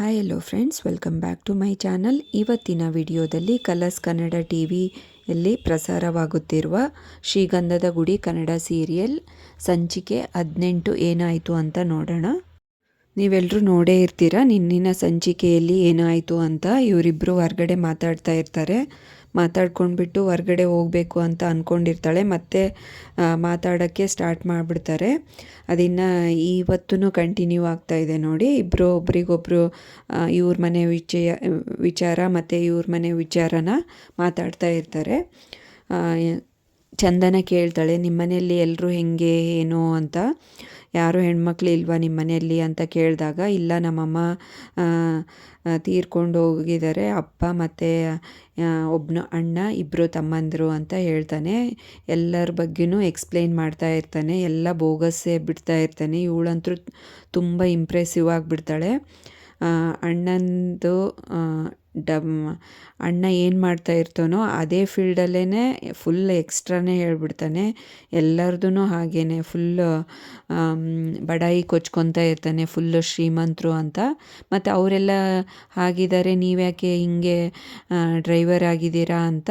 Hi hello friends welcome back to my channel ಇವತ್ತಿನ ವಿಡಿಯೋದಲ್ಲಿ colours Kannada T ವಿಯಲ್ಲಿ ಪ್ರಸಾರವಾಗುತ್ತಿರುವ ಶ್ರೀಗಂಧದ ಗುಡಿ ಕನ್ನಡ ಸೀರಿಯಲ್ ಸಂಚಿಕೆ ಹದಿನೆಂಟು ಏನಾಯಿತು ಅಂತ ನೋಡೋಣ. ನೀವೆಲ್ಲರೂ ನೋಡೇ ಇರ್ತೀರ? ನಿನ್ನಿನ ಸಂಚಿಕೆಯಲ್ಲಿ ಏನಾಯಿತು ಅಂತ ಇವರಿಬ್ಬರು ಹೊರಗಡೆ ಮಾತಾಡ್ತಾ ಇರ್ತಾರೆ. ಮಾತಾಡ್ಕೊಂಡ್ಬಿಟ್ಟು ಹೊರಗಡೆ ಹೋಗಬೇಕು ಅಂತ ಅಂದ್ಕೊಂಡಿರ್ತಾಳೆ ಮತ್ತೆ ಮಾತಾಡೋಕ್ಕೆ ಸ್ಟಾರ್ಟ್ ಮಾಡಿಬಿಡ್ತಾರೆ. ಅದಿನ್ನು ಇವತ್ತೂ ಕಂಟಿನ್ಯೂ ಆಗ್ತಾ ಇದೆ ನೋಡಿ. ಇಬ್ಬರು ಒಬ್ರಿಗೊಬ್ರು ಇವ್ರ ಮನೆ ವಿಚಯ, ವಿಚಾರ ಮತ್ತು ಇವ್ರ ಮನೆ ವಿಚಾರನ ಮಾತಾಡ್ತಾ ಇರ್ತಾರೆ. ಚಂದನ ಕೇಳ್ತಾಳೆ ನಿಮ್ಮ ಮನೆಯಲ್ಲಿ ಎಲ್ಲರೂ ಹೆಂಗೆ, ಏನು? ಅಂತ. ಯಾರು ಹೆಣ್ಮಕ್ಳು ಇಲ್ವಾ ನಿಮ್ಮ ಮನೆಯಲ್ಲಿ ಅಂತ ಕೇಳಿದಾಗ, ಇಲ್ಲ ನಮ್ಮಮ್ಮ ತೀರ್ಕೊಂಡು ಹೋಗಿದ್ದಾರೆ. ಅಪ್ಪ ಮತ್ತು ಒಬ್ಬನ ಅಣ್ಣ ಇಬ್ಬರು ತಮ್ಮಂದಿರು ಅಂತ ಹೇಳ್ತಾನೆ. ಎಲ್ಲರ ಬಗ್ಗೆನೂ ಎಕ್ಸ್ಪ್ಲೈನ್ ಮಾಡ್ತಾ ಇರ್ತಾನೆ. ಎಲ್ಲ ಬೋಗಸ್ಸೇ ಬಿಡ್ತಾ ಇರ್ತಾನೆ. ಇವಳಂತೂ ತುಂಬ ಇಂಪ್ರೆಸಿವ್ ಆಗಿಬಿಡ್ತಾಳೆ ಅಣ್ಣಂದು ಡಮ್ ಅಣ್ಣ ಏನು ಮಾಡ್ತಾ ಇರ್ತಾನೋ ಅದೇ ಫೀಲ್ಡಲ್ಲೇ ಫುಲ್ ಎಕ್ಸ್ಟ್ರಾನೇ ಹೇಳ್ಬಿಡ್ತಾನೆ. ಎಲ್ಲರದೂ ಹಾಗೇ ಫುಲ್ಲು ಬಡಾಯಿ ಕೊಚ್ಕೊತಾ ಇರ್ತಾನೆ ಫುಲ್ಲು ಶ್ರೀಮಂತರು ಅಂತ. ಮತ್ತು ಅವರೆಲ್ಲ ಹಾಗಿದ್ದಾರೆ ನೀವ್ಯಾಕೆ ಹಿಂಗೆ ಡ್ರೈವರ್ ಆಗಿದ್ದೀರಾ ಅಂತ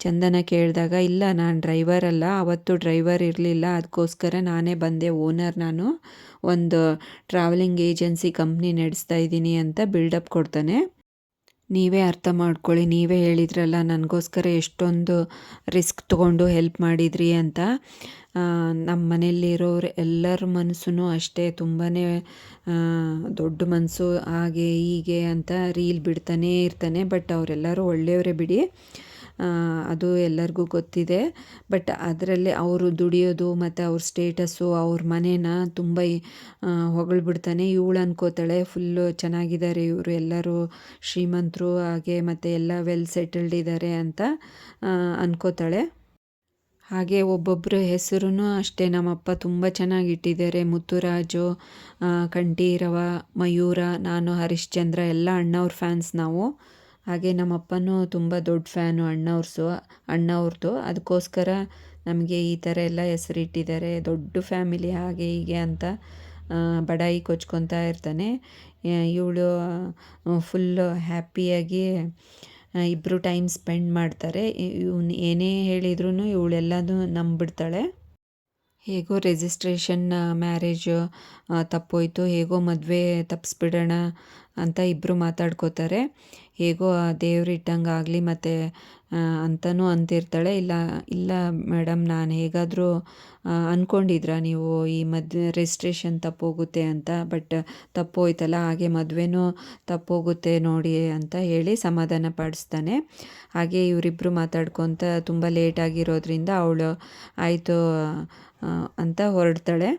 ಚಂದನ ಕೇಳಿದಾಗ, ಇಲ್ಲ, ನಾನು ಡ್ರೈವರ್ ಅಲ್ಲ, ಅವತ್ತು ಡ್ರೈವರ್ ಇರಲಿಲ್ಲ ಅದಕ್ಕೋಸ್ಕರ ನಾನೇ ಬಂದೆ ಓನರ್ ನಾನು. ಒಂದು ಟ್ರಾವೆಲಿಂಗ್ ಏಜೆನ್ಸಿ ಕಂಪ್ನಿ ನಡೆಸ್ತಾ ಇದ್ದೀನಿ ಅಂತ ಬಿಲ್ಡಪ್ ಕೊಡ್ತಾನೆ. ನೀವೇ ಅರ್ಥ ಮಾಡ್ಕೊಳ್ಳಿ, ನೀವೇ ಹೇಳಿದ್ರಲ್ಲ ನನಗೋಸ್ಕರ ಎಷ್ಟೊಂದು ರಿಸ್ಕ್ ತೊಗೊಂಡು ಹೆಲ್ಪ್ ಮಾಡಿದ್ರಿ ಅಂತ. ನಮ್ಮ ಮನೆಯಲ್ಲಿರೋರು ಎಲ್ಲರ ಮನಸ್ಸು ಅಷ್ಟೇ ತುಂಬಾ ದೊಡ್ಡ ಮನಸ್ಸು, ಹಾಗೆ ಹೀಗೆ ಅಂತ ರೀಲ್ ಬಿಡ್ತಾನೇ ಇರ್ತಾನೆ, ಬಟ್ ಅವರೆಲ್ಲರೂ ಒಳ್ಳೆಯವರೇ ಬಿಡಿ. ಅದು ಎಲ್ಲರಿಗೂ ಗೊತ್ತಿದೆ. ಬಟ್ ಅದರಲ್ಲಿ ಅವರು ದುಡಿಯೋದು ಮತ್ತು ಅವ್ರ ಸ್ಟೇಟಸ್ಸು ಅವ್ರ ಮನೇನ ತುಂಬ ಹೊಗಳ್ಬಿಡ್ತಾನೆ. ಇವಳು ಅನ್ಕೋತಾಳೆ ಫುಲ್ಲು ಚೆನ್ನಾಗಿದ್ದಾರೆ ಇವರು ಎಲ್ಲರೂ, ಶ್ರೀಮಂತರು ಹಾಗೆ ಮತ್ತು ಎಲ್ಲ ವೆಲ್ ಸೆಟಲ್ಡ್ ಇದ್ದಾರೆ ಅಂತ ಅನ್ಕೋತಾಳೆ. ಹಾಗೆ ಒಬ್ಬೊಬ್ಬರ ಹೆಸರು ಅಷ್ಟೇ. ನಮ್ಮಪ್ಪ ತುಂಬ ಚೆನ್ನಾಗಿ ಇಟ್ಟಿದ್ದಾರೆ. ಮುತ್ತುರಾಜು ಕಂಠೀರವ, ಮಯೂರ, ನಾನು, ಹರಿಶ್ಚಂದ್ರ, ಎಲ್ಲ ಅಣ್ಣವ್ರ ಫ್ಯಾನ್ಸ್ ನಾವು. ಹಾಗೆ ನಮ್ಮಪ್ಪನೂ ತುಂಬ ದೊಡ್ಡ ಫ್ಯಾನು ಅಣ್ಣ ಅಣ್ಣವ್ರದ್ದು ಅದಕ್ಕೋಸ್ಕರ ನಮಗೆ ಈ ಥರ ಎಲ್ಲ ಹೆಸರಿಟ್ಟಿದ್ದಾರೆ ದೊಡ್ಡ ಫ್ಯಾಮಿಲಿ ಹಾಗೆ ಹೀಗೆ ಅಂತ ಬಡಾಯಿ ಕೊಚ್ಕೊತಾ ಇರ್ತಾನೆ. ಇವಳು ಫುಲ್ಲು ಹ್ಯಾಪಿಯಾಗಿ ಇಬ್ಬರು ಟೈಮ್ ಸ್ಪೆಂಡ್ ಮಾಡ್ತಾರೆ. ಇವನು ಏನೇ ಹೇಳಿದ್ರೂ ಇವಳೆಲ್ಲನೂ ನಂಬಿಡ್ತಾಳೆ. ಹೇಗೋ ರಿಜಿಸ್ಟ್ರೇಷನ್ ಮ್ಯಾರೇಜು ತಪ್ಪೋಯ್ತು. ಹೇಗೋ ಮದುವೆ ತಪ್ಪಿಸ್ಬಿಡೋಣ ಅಂತ ಇಬ್ಬರು ಮಾತಾಡ್ಕೋತಾರೆ. ಹೇಗೋ ದೇವ್ರು ಇಟ್ಟಂಗೆ ಆಗಲಿ ಮತ್ತು ಅಂತನೂ ಅಂತಿರ್ತಾಳೆ. ಇಲ್ಲ ಇಲ್ಲ ಮೇಡಮ್, ನಾನು ಹೇಗಾದರೂ ಅಂದ್ಕೊಂಡಿದ್ರ ನೀವು ಈ ಮದುವೆ, ರಿಜಿಸ್ಟ್ರೇಷನ್ ತಪ್ಪೋಗುತ್ತೆ ಅಂತ? ಬಟ್ ತಪ್ಪೋಯ್ತಲ್ಲ, ಹಾಗೆ ಮದುವೆನೂ ತಪ್ಪೋಗುತ್ತೆ ನೋಡಿ ಅಂತ ಹೇಳಿ ಸಮಾಧಾನ ಪಡಿಸ್ತಾನೆ. ಹಾಗೆ ಇವರಿಬ್ಬರು ಮಾತಾಡ್ಕೊತ ತುಂಬ ಲೇಟ್ ಆಗಿರೋದ್ರಿಂದ ಅವಳು, ಆಯಿತು ಅಂತ ಹೊರಡ್ತಾಳೆ.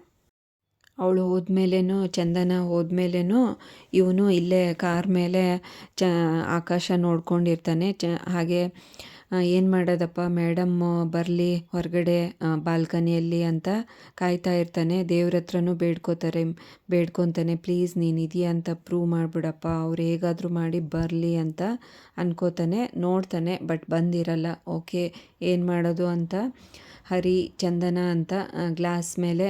ಅವಳು ಹೋದ್ಮೇಲೇನು, ಚಂದನ ಹೋದ್ಮೇಲೇನು ಇವನು ಇಲ್ಲೇ ಕಾರ್ ಮೇಲೆ ಚ, ಆಕಾಶ ನೋಡ್ಕೊಂಡಿರ್ತಾನೆ. ಚ, ಹಾಗೆ ಏನು ಮಾಡೋದಪ್ಪ, ಮೇಡಮ್ ಬರಲಿ ಹೊರಗಡೆ ಬಾಲ್ಕನಿಯಲ್ಲಿ ಅಂತ ಕಾಯ್ತಾ ಇರ್ತಾನೆ. ದೇವ್ರ ಹತ್ರನೂ ಬೇಡ್ಕೋತಾರೆ, ಬೇಡ್ಕೊತಾನೆ. ಪ್ಲೀಸ್ ನೀನು ಇದೆಯಾ ಅಂತ ಪ್ರೂವ್ ಮಾಡಿಬಿಡಪ್ಪ, ಅವ್ರು ಹೇಗಾದರೂ ಮಾಡಿ ಬರಲಿ ಅಂತ ಅನ್ಕೋತಾನೆ. ನೋಡ್ತಾನೆ, ಬಟ್ ಬಂದಿರಲ್ಲ. ಓಕೆ, ಏನು ಮಾಡೋದು ಅಂತ ಹರಿ ಚಂದನ ಅಂತ ಗ್ಲಾಸ್ ಮೇಲೆ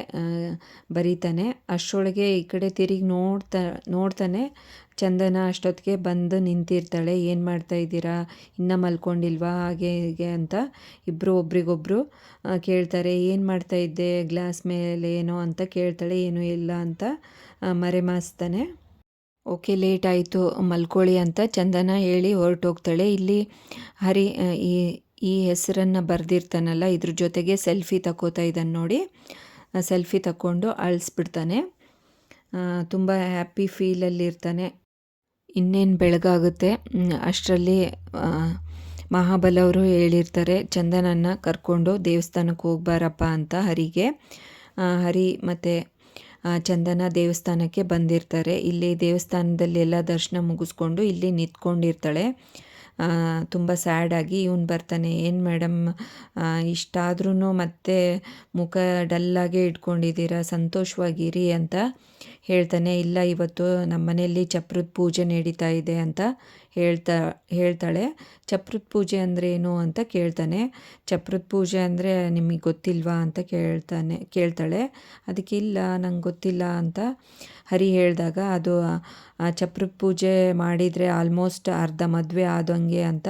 ಬರೀತಾನೆ. ಅಷ್ಟರೊಳಗೆ ಈ ಕಡೆ ತಿರುಗಿ ನೋಡ್ತಾ, ನೋಡ್ತಾನೆ, ಚಂದನ ಅಷ್ಟೊತ್ತಿಗೆ ಬಂದು ನಿಂತಿರ್ತಾಳೆ. ಏನು ಮಾಡ್ತಾ ಇದ್ದೀರಾ? ಇನ್ನೂ ಮಲ್ಕೊಂಡಿಲ್ವಾ? ಹಾಗೆ ಹೀಗೆ ಅಂತ ಇಬ್ಬರು ಒಬ್ರಿಗೊಬ್ಬರು ಕೇಳ್ತಾರೆ. ಏನು ಮಾಡ್ತಾ ಇದ್ದೆ? ಗ್ಲಾಸ್ ಮೇಲೆ ಏನೋ ಅಂತ ಕೇಳ್ತಾಳೆ. ಏನೂ ಇಲ್ಲ ಅಂತ ಮರೆಮಾಸ್ತಾನೆ. ಓಕೆ, ಲೇಟ್ ಆಯಿತು, ಮಲ್ಕೊಳ್ಳಿ ಅಂತ ಚಂದನ ಹೇಳಿ ಹೊರಟೋಗ್ತಾಳೆ. ಇಲ್ಲಿ ಹರಿ ಈ ಈ ಹೆಸರನ್ನು ಬರೆದಿರ್ತಾನಲ್ಲ, ಇದ್ರ ಜೊತೆಗೆ ಸೆಲ್ಫಿ ತಗೋತಾ ಇದ್ದಾನೆ ನೋಡಿ. ಸೆಲ್ಫಿ ತಗೊಂಡು ಅಳಿಸ್ಬಿಡ್ತಾನೆ. ತುಂಬ ಹ್ಯಾಪಿ ಫೀಲಲ್ಲಿರ್ತಾನೆ ಇನ್ನೇನು ಬೆಳಗಾಗುತ್ತೆ? ಅಷ್ಟರಲ್ಲಿ ಮಹಾಬಲವರು ಹೇಳಿರ್ತಾರೆ, ಚಂದನನ್ನು ಕರ್ಕೊಂಡು ದೇವಸ್ಥಾನಕ್ಕೆ ಹೋಗ್ಬಾರಪ್ಪ ಅಂತ ಹರಿಗೆ. ಹರಿ ಮತ್ತು ಚಂದನ ದೇವಸ್ಥಾನಕ್ಕೆ ಬಂದಿರ್ತಾರೆ. ಇಲ್ಲಿ ದೇವಸ್ಥಾನದಲ್ಲೆಲ್ಲ ದರ್ಶನ ಮುಗಿಸ್ಕೊಂಡು ಇಲ್ಲಿ ನಿಂತ್ಕೊಂಡಿರ್ತಾಳೆ. ತುಂಬ ಸ್ಯಾಡಾಗಿ ಇವನು ಬರ್ತಾನೆ. ಏನು ಮೇಡಮ್ ಇಷ್ಟಾದ್ರೂ ಮತ್ತೆ ಮುಖ ಡಲ್ಲಾಗೇ ಇಟ್ಕೊಂಡಿದ್ದೀರಾ? ಸಂತೋಷವಾಗಿರಿ ಅಂತ. ಹೇಳ್ತಾನೆ, ಇಲ್ಲ, ಇವತ್ತು ನಮ್ಮ ಮನೆಯಲ್ಲಿ ಚಪ್ರದ ಪೂಜೆ ನಡೀತಾ ಇದೆ ಅಂತ ಹೇಳ್ತಾ, ಹೇಳ್ತಾಳೆ. ಚಪ್ರದ ಪೂಜೆ ಅಂದರೆ ಏನು ಅಂತ ಕೇಳ್ತಾನೆ. ಚಪ್ರದ ಪೂಜೆ ಅಂದರೆ ನಿಮಗೆ ಗೊತ್ತಿಲ್ವಾ ಅಂತ ಕೇಳ್ತಾನೆ, ಕೇಳ್ತಾಳೆ. ಅದಕ್ಕೆ, ಇಲ್ಲ, ನಂಗೆ ಗೊತ್ತಿಲ್ಲ ಅಂತ ಹರಿ ಹೇಳಿದಾಗ, ಅದು ಚಪ್ರದ ಪೂಜೆ ಮಾಡಿದರೆ ಆಲ್ಮೋಸ್ಟ್ ಅರ್ಧ ಮದುವೆ ಆದಂಗೆ ಅಂತ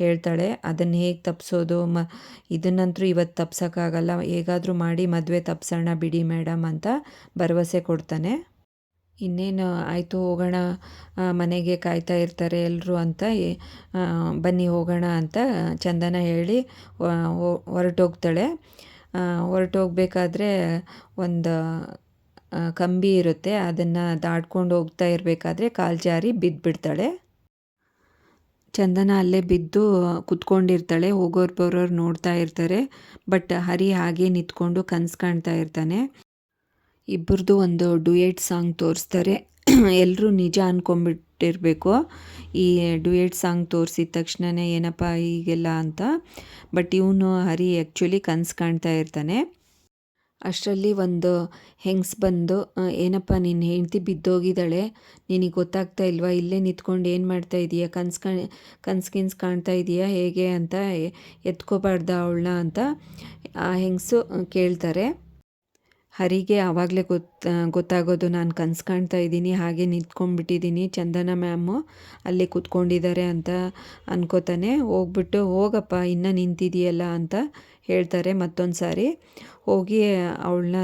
ಹೇಳ್ತಾಳೆ. ಅದನ್ನು ಹೇಗೆ ತಪ್ಪಿಸೋದು ಮ ಇದನ್ನಂತರೂ ಇವತ್ತು ತಪ್ಸೋಕ್ಕಾಗಲ್ಲ. ಹೇಗಾದರೂ ಮಾಡಿ ಮದುವೆ ತಪ್ಸೋಣ ಬಿಡಿ ಮೇಡಮ್ ಅಂತ ಭರವಸೆ ಕೊಡ್ತಾನೆ. ಇನ್ನೇನು ಆಯಿತು ಹೋಗೋಣ ಮನೆಗೆ ಕಾಯ್ತಾ ಇರ್ತಾರೆ ಎಲ್ಲರೂ ಅಂತ ಬನ್ನಿ ಹೋಗೋಣ ಅಂತ ಚಂದನ ಹೇಳಿ ಹೊರಟೋಗ್ತಾಳೆ. ಹೊರಟೋಗ್ಬೇಕಾದ್ರೆ ಒಂದು ಕಂಬಿ ಇರುತ್ತೆ, ಅದನ್ನು ದಾಟ್ಕೊಂಡು ಹೋಗ್ತಾ ಇರಬೇಕಾದ್ರೆ ಕಾಲು ಜಾರಿ ಬಿದ್ದುಬಿಡ್ತಾಳೆ ಚಂದನ ಅಲ್ಲೇ ಬಿದ್ದು ಕುತ್ಕೊಂಡಿರ್ತಾಳೆ, ಹೋಗೋರು ಬರೋರು ನೋಡ್ತಾ ಇರ್ತಾರೆ, ಬಟ್ ಹರಿ ಹಾಗೆ ನಿಂತ್ಕೊಂಡು ಕನ್ಸು ಕಾಣ್ತಾ ಇರ್ತಾನೆ. ಇಬ್ಬರದು ಒಂದು ಡುಯೆಟ್ ಸಾಂಗ್ ತೋರಿಸ್ತಾರೆ. ಎಲ್ಲರೂ ನಿಜ ಅಂದ್ಕೊಂಬಿಟ್ಟಿರಬೇಕು ಈ ಡುಯೆಟ್ ಸಾಂಗ್ ತೋರಿಸಿದ ತಕ್ಷಣವೇ ಏನಪ್ಪ ಹೀಗೆಲ್ಲ ಅಂತ. ಬಟ್ ಇವನು ಹರಿ ಆ್ಯಕ್ಚುಲಿ ಕನಸು ಕಾಣ್ತಾ ಇರ್ತಾನೆ. ಅಷ್ಟರಲ್ಲಿ ಒಂದು ಹೆಂಗ್ಸ್ ಬಂದು ಏನಪ್ಪ ನಿನ್ನ ಹೆಂಡ್ತಿ ಬಿದ್ದೋಗಿದ್ದಾಳೆ. ನಿನಗೆ ಗೊತ್ತಾಗ್ತಾ ಇಲ್ವಾ? ಇಲ್ಲೇ ನಿಂತ್ಕೊಂಡು ಏನು ಮಾಡ್ತಾ ಇದೀಯಾ? ಕನ್ಸು ಕಾಣ್, ಕನ್ಸು ಕಿನ್ಸ್ ಕಾಣ್ತಾ ಇದೀಯಾ? ಹೇಗೆ? ಅಂತ ಎತ್ಕೋಬಾರ್ದ ಅವಳನ್ನ ಅಂತ ಆ ಹೆಂಗಸು ಕೇಳ್ತಾರೆ. ಹರಿಗೆ ಆವಾಗಲೇ ಗೊತ್ತ, ಗೊತ್ತಾಗೋದು ನಾನು ಕನ್ಸು ಕಾಣ್ತಾ ಇದ್ದೀನಿ, ಹಾಗೆ ನಿಂತ್ಕೊಂಡ್ಬಿಟ್ಟಿದ್ದೀನಿ ಚಂದನ ಮ್ಯಾಮು, ಅಲ್ಲಿ ಕೂತ್ಕೊಂಡಿದ್ದಾರೆ ಅಂತ ಅನ್ಕೋತಾನೆ. ಹೋಗ್ಬಿಟ್ಟು, ಹೋಗಪ್ಪ, ಇನ್ನೂ ನಿಂತಿದೆಯಲ್ಲ ಅಂತ ಹೇಳ್ತಾರೆ ಮತ್ತೊಂದು ಸಾರಿ ಹೋಗಿ ಅವಳನ್ನ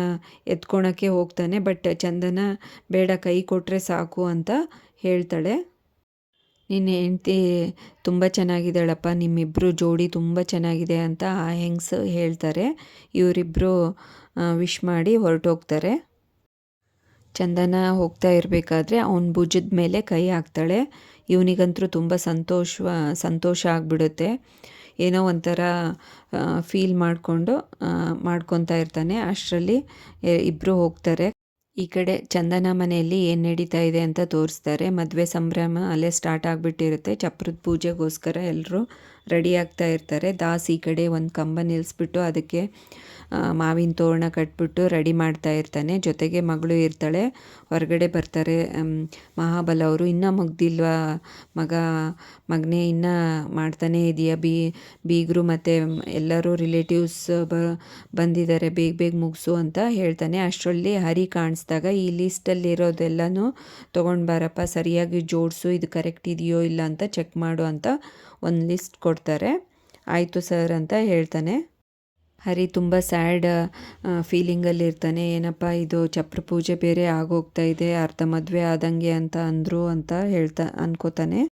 ಎತ್ಕೊಳಕ್ಕೆ ಹೋಗ್ತಾನೆ, ಬಟ್ ಚಂದನ ಬೇಡ, ಕೈ ಕೊಟ್ಟರೆ ಸಾಕು ಅಂತ ಹೇಳ್ತಾಳೆ. ನಿನ್ನ ಹೆಂಡ್ತಿ ತುಂಬ ಚೆನ್ನಾಗಿದ್ದಾಳಪ್ಪ ನಿಮ್ಮಿಬ್ಬರು ಜೋಡಿ ತುಂಬ ಚೆನ್ನಾಗಿದೆ ಅಂತ ಆ ಹೆಂಗ್ಸು ಹೇಳ್ತಾರೆ. ಇವರಿಬ್ಬರು ವಿಶ್ ಮಾಡಿ ಹೊರಟೋಗ್ತಾರೆ. ಚಂದನ ಹೋಗ್ತಾ ಇರಬೇಕಾದ್ರೆ ಅವನ ಭುಜದ ಮೇಲೆ ಕೈ ಹಾಕ್ತಾಳೆ. ಇವನಿಗಂತೂ ತುಂಬ ಸಂತೋಷ ಸಂತೋಷ ಆಗಿಬಿಡುತ್ತೆ. ಏನೋ ಒಂಥರ ಫೀಲ್ ಮಾಡಿಕೊಂಡು ಮಾಡ್ಕೊತಾ ಇರ್ತಾನೆ. ಅಷ್ಟರಲ್ಲಿ ಇಬ್ಬರು ಹೋಗ್ತಾರೆ. ಈ ಕಡೆ ಚಂದನ ಮನೆಯಲ್ಲಿ ಏನು ನಡೀತಾ ಇದೆ ಅಂತ ತೋರಿಸ್ತಾರೆ. ಮದುವೆ ಸಂಭ್ರಮ ಅಲ್ಲೇ ಸ್ಟಾರ್ಟ್ ಆಗಿಬಿಟ್ಟಿರುತ್ತೆ. ಚಪ್ರದ ಪೂಜೆಗೋಸ್ಕರ ಎಲ್ಲರೂ ರೆಡಿ ಆಗ್ತಾ ಇರ್ತಾರೆ. ದಾಸ್ ಈ ಕಡೆ ಒಂದು ಕಂಬ ನಿಲ್ಲಿಸ್ಬಿಟ್ಟು ಅದಕ್ಕೆ ಮಾವಿನ ತೋರಣ ಕಟ್ಬಿಟ್ಟು ರೆಡಿ ಮಾಡ್ತಾ ಇರ್ತಾನೆ. ಜೊತೆಗೆ ಮಗಳು ಇರ್ತಾಳೆ. ಹೊರಗಡೆ ಬರ್ತಾರೆ ಮಹಾಬಲ ಅವರು. ಇನ್ನೂ ಮುಗ್ದಿಲ್ವಾ? ಮಗ, ಮಗನೇ ಇನ್ನೂ ಮಾಡ್ತಾನೇ ಇದೆಯಾ? ಬೀ, ಬೀಗರು ಮತ್ತು ಎಲ್ಲರೂ ರಿಲೇಟಿವ್ಸ್ ಬ, ಬಂದಿದ್ದಾರೆ. ಬೇಗ ಬೇಗ ಮುಗಿಸು ಅಂತ ಹೇಳ್ತಾನೆ. ಅಷ್ಟರಲ್ಲಿ ಹರಿ ಕಾಣಿಸ್ದಾಗ ಈ ಲಿಸ್ಟಲ್ಲಿರೋದೆಲ್ಲನೂ ತೊಗೊಂಡು ಬಾರಪ್ಪ. ಸರಿಯಾಗಿ ಜೋಡಿಸು. ಇದು ಕರೆಕ್ಟ್ ಇದೆಯೋ ಇಲ್ಲ ಅಂತ ಚೆಕ್ ಮಾಡು ಅಂತ ಒಂದು ಲಿಸ್ಟ್ ಕೊಡ್ತಾರೆ. ಆಯಿತು ಸರ್ ಅಂತ ಹೇಳ್ತಾನೆ. ಹರಿ ತುಂಬ ಸ್ಯಾಡ್ ಫೀಲಿಂಗಲ್ಲಿ ಇರ್ತಾನೆ. ಏನಪ್ಪ ಇದು, ಚಪ್ರ ಪೂಜೆ ಬೇರೆ ಆಗೋಗ್ತಾ ಇದೆ, ಅರ್ಧ ಮದುವೆ ಆದಂಗೆ ಅಂತ ಅಂದರು ಅಂತ ಹೇಳ್ತಾ, ಅನ್ಕೋತಾನೆ.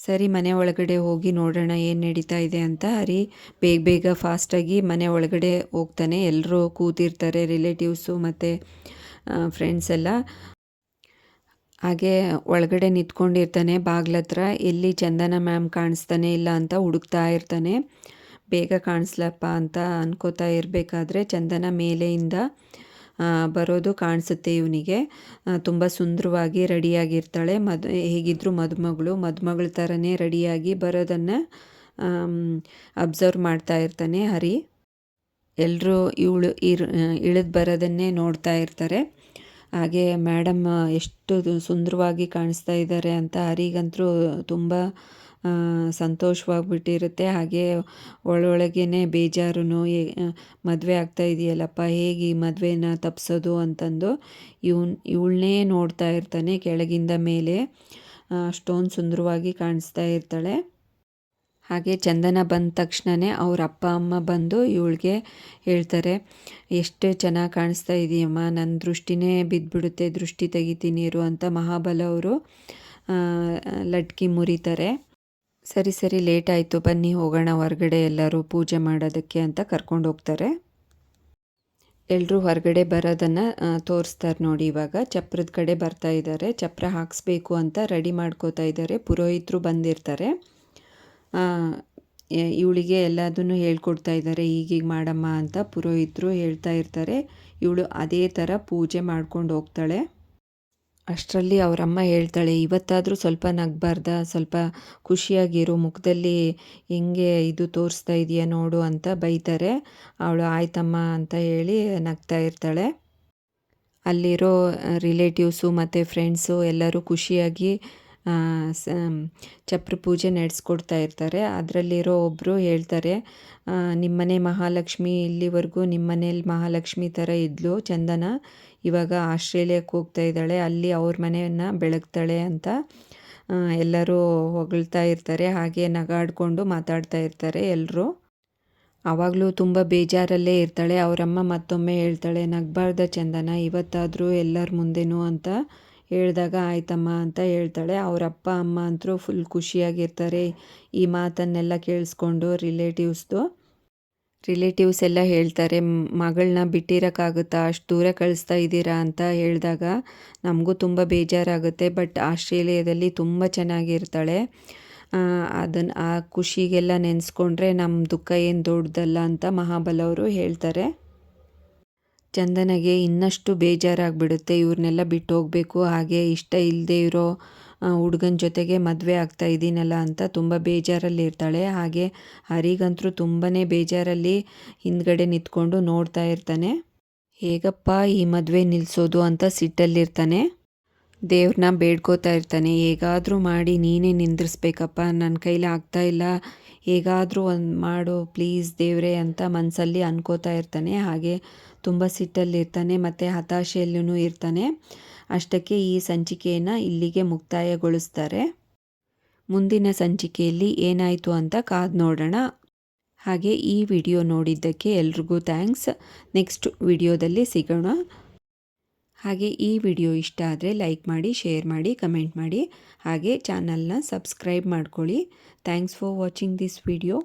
ಸರಿ, ಮನೆ ಒಳಗಡೆ ಹೋಗಿ ನೋಡೋಣ, ಏನು ನಡೀತಾ ಇದೆ ಅಂತ ಹರಿ ಬೇಗ ಬೇಗ ಫಾಸ್ಟಾಗಿ ಮನೆ ಒಳಗಡೆ ಹೋಗ್ತಾನೆ. ಎಲ್ಲರೂ ಕೂತಿರ್ತಾರೆ ರಿಲೇಟಿವ್ಸು ಮತ್ತು ಫ್ರೆಂಡ್ಸ್ ಎಲ್ಲ. ಹಾಗೆ ಒಳಗಡೆ ನಿಂತ್ಕೊಂಡಿರ್ತಾನೆ ಬಾಗ್ಲತ್ರ ಎಲ್ಲಿ ಚಂದನ ಮ್ಯಾಮ್ ಕಾಣಿಸ್ತಾನೆ ಇಲ್ಲ ಅಂತ ಹುಡುಕ್ತಾ ಇರ್ತಾನೆ. ಬೇಗ ಕಾಣಿಸ್ಲಪ್ಪ ಅಂತ ಅನ್ಕೋತಾ ಇರಬೇಕಾದ್ರೆ ಚಂದನ ಮೇಲೆಯಿಂದ ಬರೋದು ಕಾಣಿಸುತ್ತೆ ಇವನಿಗೆ. ತುಂಬ ಸುಂದರವಾಗಿ ರೆಡಿಯಾಗಿರ್ತಾಳೆ. ಮದ್ ಹೇಗಿದ್ದರೂ ಮದುಮಗಳು. ಮದುಮಗಳ ಥರನೇ ರೆಡಿಯಾಗಿ ಬರೋದನ್ನು ಅಬ್ಸರ್ವ್ ಮಾಡ್ತಾ ಇರ್ತಾನೆ ಹರಿ. ಎಲ್ಲರೂ ಇವಳು ಇರ್, ಇಳಿದು ಬರೋದನ್ನೇ ನೋಡ್ತಾ ಇರ್ತಾರೆ. ಹಾಗೆ ಮೇಡಮ್, ಎಷ್ಟು ಸುಂದರವಾಗಿ ಕಾಣಿಸ್ತಾ ಇದ್ದಾರೆ ಅಂತ ಹರಿಗಂತೂ ತುಂಬ ಸಂತೋಷವಾಗ್ಬಿಟ್ಟಿರುತ್ತೆ. ಹಾಗೆ ಒಳೊಳಗೇ ಬೇಜಾರು ಮದುವೆ ಆಗ್ತಾ ಇದೆಯಲ್ಲಪ್ಪ, ಹೇಗೆ ಈ ಮದುವೆನ ತಪ್ಪಿಸೋದು ಅಂತಂದು ಇವ್ ಇವಳನ್ನೇ ನೋಡ್ತಾ ಇರ್ತಾನೆ ಕೆಳಗಿಂದ ಮೇಲೆ. ಅಷ್ಟೊಂದು ಸುಂದರವಾಗಿ ಕಾಣಿಸ್ತಾ ಇರ್ತಾಳೆ. ಹಾಗೆ ಚಂದನ ಬಂದ ತಕ್ಷಣವೇ ಅವ್ರ ಅಪ್ಪ, ಅಮ್ಮ ಬಂದು ಇವಳಿಗೆ ಹೇಳ್ತಾರೆ, ಎಷ್ಟು ಚೆನ್ನಾಗಿ ಕಾಣಿಸ್ತಾ ಇದೆಯಮ್ಮ ನನ್ನ ದೃಷ್ಟಿನೇ ಬಿದ್ದುಬಿಡುತ್ತೆ ದೃಷ್ಟಿ ತೆಗಿತೀನಿ ಇರು ಅಂತ ಮಹಾಬಲ ಅವರು ಲಟ್ಕಿ ಮುರಿತಾರೆ. ಸರಿ ಸರಿ, ಲೇಟ್ ಆಯಿತು, ಬನ್ನಿ ಹೋಗೋಣ ಹೊರಗಡೆ ಎಲ್ಲರೂ ಪೂಜೆ ಮಾಡೋದಕ್ಕೆ ಅಂತ ಕರ್ಕೊಂಡು ಹೋಗ್ತಾರೆ. ಎಲ್ಲರೂ ಹೊರಗಡೆ ಬರೋದನ್ನು ತೋರಿಸ್ತಾರೆ ನೋಡಿ ಇವಾಗ. ಚಪ್ರದ ಕಡೆ ಬರ್ತಾ ಇದ್ದಾರೆ, ಚಪ್ರ ಹಾಕಿಸ್ಬೇಕು ಅಂತ ರೆಡಿ ಮಾಡ್ಕೋತಾ ಇದ್ದಾರೆ, ಪುರೋಹಿತರು ಬಂದಿರ್ತಾರೆ. ಇವಳಿಗೆ ಎಲ್ಲದನ್ನು ಹೇಳ್ಕೊಡ್ತಾ ಇದ್ದಾರೆ. ಹೀಗೀಗೆ ಮಾಡಮ್ಮ ಅಂತ ಪುರೋಹಿತರು ಹೇಳ್ತಾ ಇರ್ತಾರೆ. ಇವಳು ಅದೇ ಥರ ಪೂಜೆ ಮಾಡ್ಕೊಂಡು ಹೋಗ್ತಾಳೆ. ಅಷ್ಟರಲ್ಲಿ ಅವರಮ್ಮ ಹೇಳ್ತಾಳೆ, ಇವತ್ತಾದರೂ ಸ್ವಲ್ಪ ನಗಬಾರ್ದ, ಸ್ವಲ್ಪ ಖುಷಿಯಾಗಿರೋ, ಮುಖದಲ್ಲಿ ಹೆಂಗೆ ಇದು ತೋರಿಸ್ತಾ ಇದೆಯಾ ನೋಡು ಅಂತ ಬೈತಾರೆ. ಅವಳು, ಆಯ್ತಮ್ಮ ಅಂತ ಹೇಳಿ ನಗ್ತಾ ಇರ್ತಾಳೆ. ಅಲ್ಲಿರೋ ರಿಲೇಟಿವ್ಸು ಮತ್ತು ಫ್ರೆಂಡ್ಸು ಎಲ್ಲರೂ ಖುಷಿಯಾಗಿ ಚಪ್ರ ಪೂಜೆ ನಡೆಸ್ಕೊಡ್ತಾ ಇರ್ತಾರೆ. ಅದರಲ್ಲಿರೋ ಒಬ್ಬರು ಹೇಳ್ತಾರೆ ನಿಮ್ಮನೆ ಮಹಾಲಕ್ಷ್ಮಿ ಇಲ್ಲಿವರೆಗೂ ನಿಮ್ಮನೇಲಿ ಮಹಾಲಕ್ಷ್ಮಿ ಥರ ಇದ್ಲು ಚಂದನ. ಇವಾಗ ಆಸ್ಟ್ರೇಲಿಯಾಕ್ಕೆ ಹೋಗ್ತಾ ಇದ್ದಾಳೆ. ಅಲ್ಲಿ ಅವ್ರ ಮನೆಯನ್ನು ಬೆಳಗ್ತಾಳೆ ಅಂತ ಎಲ್ಲರೂ ಹೊಗಳ್ತಾ ಇರ್ತಾರೆ. ಹಾಗೆ ನಗಾಡ್ಕೊಂಡು ಮಾತಾಡ್ತಾ ಇರ್ತಾರೆ ಎಲ್ಲರೂ ಆವಾಗಲೂ ತುಂಬ ಬೇಜಾರಲ್ಲೇ ಇರ್ತಾಳೆ. ಅವರಮ್ಮ ಮತ್ತೊಮ್ಮೆ ಹೇಳ್ತಾಳೆ, ನಗಬಾರ್ದ ಚಂದನ, ಇವತ್ತಾದರೂ ಎಲ್ಲರ ಮುಂದೆನೂ ಅಂತ. ಹೇಳಿದಾಗ, ಆಯ್ತಮ್ಮ ಅಂತ ಹೇಳ್ತಾಳೆ. ಅವ್ರ ಅಪ್ಪ ಅಮ್ಮ ಅಂತೂ ಫುಲ್ ಖುಷಿಯಾಗಿರ್ತಾರೆ ಈ ಮಾತನ್ನೆಲ್ಲ ಕೇಳಿಸ್ಕೊಂಡು ರಿಲೇಟಿವ್ಸ್ದು. ರಿಲೇಟಿವ್ಸ್ ಎಲ್ಲ ಹೇಳ್ತಾರೆ ಮಗಳನ್ನ ಬಿಟ್ಟಿರೋಕ್ಕಾಗುತ್ತಾ? ಅಷ್ಟು ದೂರ ಕಳಿಸ್ತಾ ಇದ್ದೀರಾ? ಅಂತ ಹೇಳಿದಾಗ, ನಮಗೂ ತುಂಬ ಬೇಜಾರಾಗುತ್ತೆ, ಬಟ್ ಆಸ್ಟ್ರೇಲಿಯಾದಲ್ಲಿ ತುಂಬ ಚೆನ್ನಾಗಿರ್ತಾಳೆ. ಅದನ್ನು ಆ ಖುಷಿಗೆಲ್ಲ ನೆನೆಸ್ಕೊಂಡ್ರೆ ನಮ್ಮ ದುಃಖ ಏನು ದೊಡ್ಡದಲ್ಲ ಅಂತ ಮಹಾಬಲ ಅವರು ಹೇಳ್ತಾರೆ. ಚಂದನಗೆ ಇನ್ನಷ್ಟು ಬೇಜಾರಾಗ್ಬಿಡುತ್ತೆ. ಇವ್ರನ್ನೆಲ್ಲ ಬಿಟ್ಟು ಹೋಗಬೇಕು ಹಾಗೆ ಇಷ್ಟ ಇಲ್ಲದೆ ಇರೋ ಹುಡುಗನ ಜೊತೆಗೆ ಮದುವೆ ಆಗ್ತಾ ಇದ್ದೀನಲ್ಲ ಅಂತ ತುಂಬ ಬೇಜಾರಲ್ಲಿ ಇರ್ತಾಳೆ ಹಾಗೆ ಹರಿಗಂತರೂ ತುಂಬಾ ಬೇಜಾರಲ್ಲಿ ಹಿಂದ್ಗಡೆ ನಿಂತ್ಕೊಂಡು ನೋಡ್ತಾ ಇರ್ತಾನೆ. ಹೇಗಪ್ಪ ಈ ಮದುವೆ ನಿಲ್ಲಿಸೋದು ಅಂತ ಸಿಟ್ಟಲ್ಲಿರ್ತಾನೆ. ದೇವ್ರನ್ನ ಬೇಡ್ಕೋತಾ ಇರ್ತಾನೆ. ಹೇಗಾದರೂ ಮಾಡಿ ನೀನೇ ನಿಂದ್ರಿಸ್ಬೇಕಪ್ಪ. ನನ್ನ ಕೈಲಿ ಆಗ್ತಾ ಇಲ್ಲ. ಹೇಗಾದರೂ ಒಂದು ಮಾಡು ಪ್ಲೀಸ್ ದೇವ್ರೆ ಅಂತ ಮನಸ್ಸಲ್ಲಿ ಅನ್ಕೋತಾ ಇರ್ತಾನೆ. ಹಾಗೆ ತುಂಬ ಸಿಟ್ಟಲ್ಲಿರ್ತಾನೆ ಮತ್ತು ಹತಾಶೆಯಲ್ಲೂ ಇರ್ತಾನೆ. ಅಷ್ಟಕ್ಕೆ ಈ ಸಂಚಿಕೆಯನ್ನು ಇಲ್ಲಿಗೆ ಮುಕ್ತಾಯಗೊಳಿಸ್ತಾರೆ. ಮುಂದಿನ ಸಂಚಿಕೆಯಲ್ಲಿ ಏನಾಯಿತು ಅಂತ ಕಾದು ನೋಡೋಣ. ಹಾಗೆ ಈ ವಿಡಿಯೋ ನೋಡಿದ್ದಕ್ಕೆ ಎಲ್ರಿಗೂ ಥ್ಯಾಂಕ್ಸ್. ನೆಕ್ಸ್ಟ್ ವಿಡಿಯೋದಲ್ಲಿ ಸಿಗೋಣ. ಹಾಗೆ ಈ ವಿಡಿಯೋ ಇಷ್ಟ ಆದರೆ ಲೈಕ್ ಮಾಡಿ, ಶೇರ್ ಮಾಡಿ, ಕಮೆಂಟ್ ಮಾಡಿ. ಹಾಗೆ ಚಾನಲ್ನ ಸಬ್ಸ್ಕ್ರೈಬ್ ಮಾಡ್ಕೊಳ್ಳಿ. Thanks for watching this video.